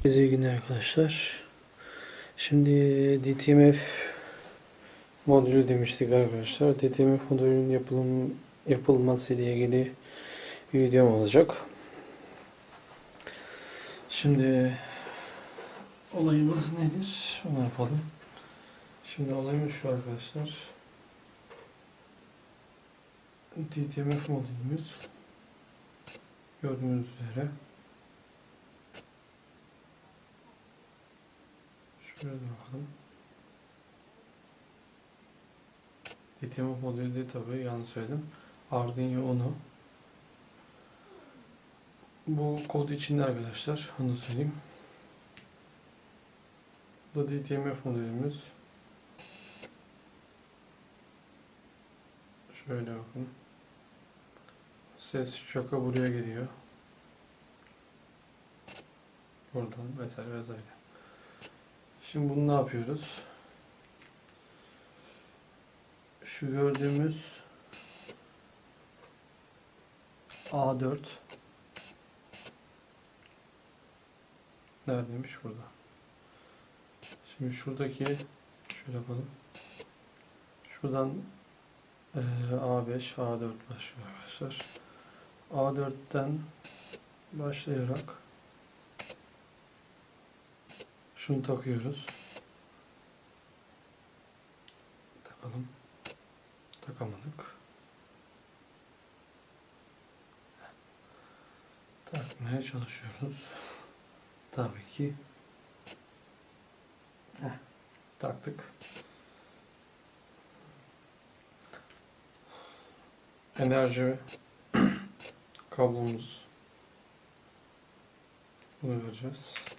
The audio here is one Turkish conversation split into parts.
Herkese iyi günler arkadaşlar. Şimdi DTMF modülü demiştik arkadaşlar. DTMF modülünün yapılım, yapılması ile ilgili bir videom olacak. Şimdi olayımız nedir? Onu yapalım. Şimdi olayımız şu arkadaşlar. DTMF modülümüz gördüğünüz üzere Şöyle bakalım. DTMF modülü de tabii yanlış söyledim. Arduino Uno. Bu kod içinde arkadaşlar. Onu söyleyeyim. Bu da DTMF modülümüz. Şöyle bakın. Ses şaka buraya geliyor. Buradan vesaire vesaire. Şimdi bunu ne yapıyoruz? Şu gördüğümüz A4 neredeymiş burada? Şimdi şuradaki şöyle yapalım. Şuradan eee, A5, A4 başlıyor arkadaşlar. A4'ten başlayarak şunu takıyoruz. Takalım. Takamadık. Takmaya çalışıyoruz. Tabii ki. Heh, taktık. Enerji kablomuz. Bunu vereceğiz.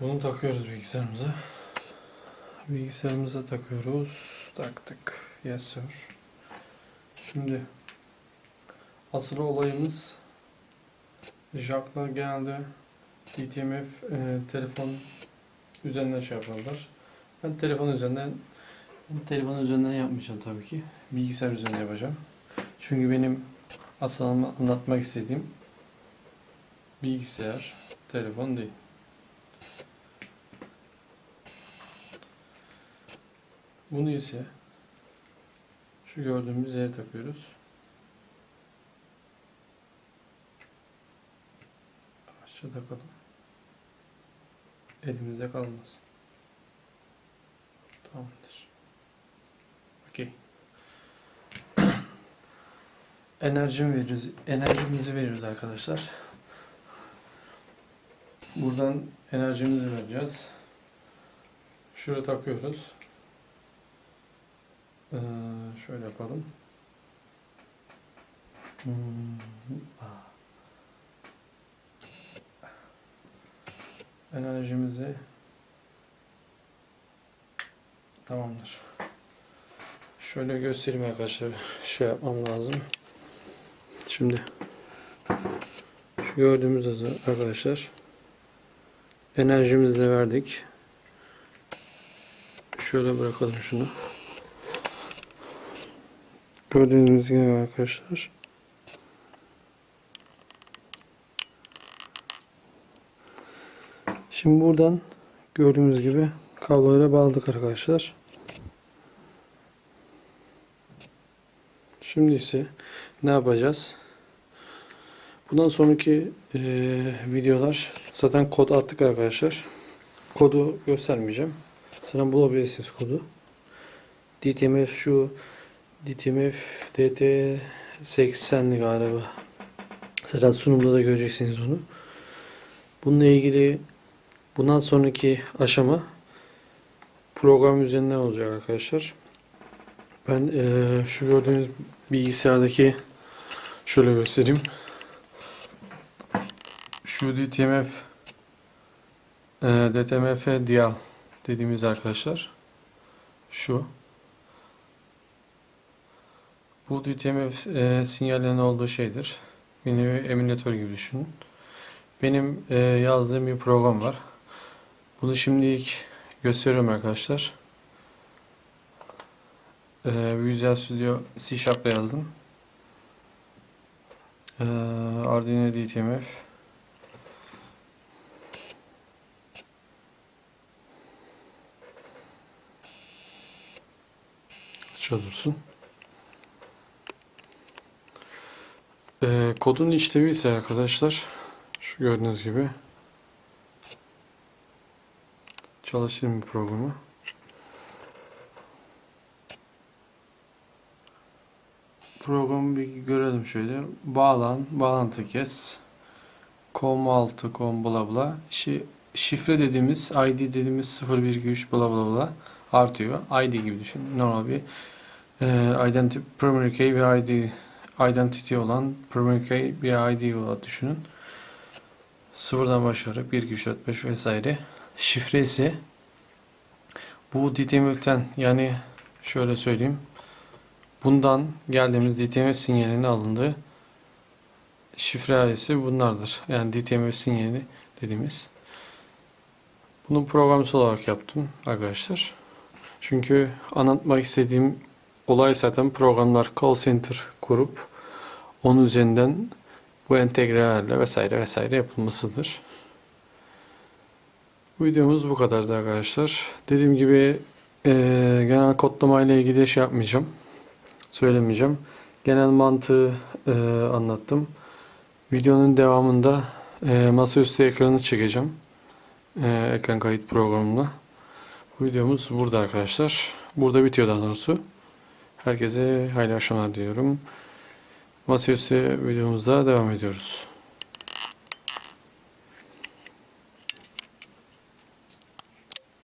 Bunu takıyoruz bilgisayarımıza. Bilgisayarımıza takıyoruz. Taktık. Yes sir. Şimdi asıl olayımız Jack'la genelde DTMF e, telefon üzerinden şey yaparlar. Ben telefon üzerinden telefon üzerinden yapmayacağım tabii ki. Bilgisayar üzerinden yapacağım. Çünkü benim asıl anla- anlatmak istediğim bilgisayar, telefon değil. Bunu ise şu gördüğümüz yere takıyoruz. Yavaşça takalım. Elimizde kalmasın. Tamamdır. Okey. Enerjimi veriyoruz. Enerjimizi veriyoruz arkadaşlar. Buradan enerjimizi vereceğiz. Şuraya takıyoruz. Ee, şöyle yapalım. Hmm, ah. Enerjimizi tamamdır. Şöyle göstereyim arkadaşlar. Şey yapmam lazım. Şimdi şu gördüğümüz arkadaşlar enerjimizi de verdik. Şöyle bırakalım şunu. Gördüğünüz gibi arkadaşlar. Şimdi buradan gördüğünüz gibi kabloyla bağladık arkadaşlar. Şimdi ise ne yapacağız? Bundan sonraki eee, videolar zaten kod attık arkadaşlar. Kodu göstermeyeceğim. Zaten bulabilirsiniz kodu. DTMF şu DTMF DT 80'li galiba. Zaten sunumda da göreceksiniz onu. Bununla ilgili bundan sonraki aşama program üzerinden olacak arkadaşlar. Ben eee, şu gördüğünüz bilgisayardaki şöyle göstereyim. Şu DTMF eee, DTMF dial dediğimiz arkadaşlar şu. Bu DTMF e, sinyallerin olduğu şeydir. Bir nevi emülatör gibi düşünün. Benim e, yazdığım bir program var. Bunu şimdilik gösteriyorum arkadaşlar. E, Visual Studio C Sharp'la yazdım. E, Arduino DTMF Çalışsın. Ee, kodun işlevi ise arkadaşlar şu gördüğünüz gibi çalıştığım bir programı. Programı bir görelim şöyle. Bağlan, bağlantı kes. Com 6, com bla bla. Şi, şifre dediğimiz, ID dediğimiz 0123 bla bla bla artıyor. ID gibi düşün. Normal bir e, identity, primary key ve ID identity olan primary bir ID olarak düşünün. Sıfırdan başlayarak 1, 2, 3, 4, 5 vesaire. Şifre ise bu DTMF'ten yani şöyle söyleyeyim. Bundan geldiğimiz DTMF sinyalinin alındığı şifre ailesi bunlardır. Yani DTMF sinyali dediğimiz. Bunu programsal olarak yaptım arkadaşlar. Çünkü anlatmak istediğim olay zaten programlar call center kurup onun üzerinden bu entegrelerle vesaire vesaire yapılmasıdır. Bu videomuz bu kadardı arkadaşlar. Dediğim gibi eee, genel kodlama ile ilgili şey yapmayacağım. Söylemeyeceğim. Genel mantığı eee, anlattım. Videonun devamında eee masaüstü ekranı çekeceğim. Eee, ekran kayıt programına. Bu videomuz burada arkadaşlar. Burada bitiyor daha doğrusu. Herkese hayırlı akşamlar diliyorum. Masaüstü videomuzda devam ediyoruz.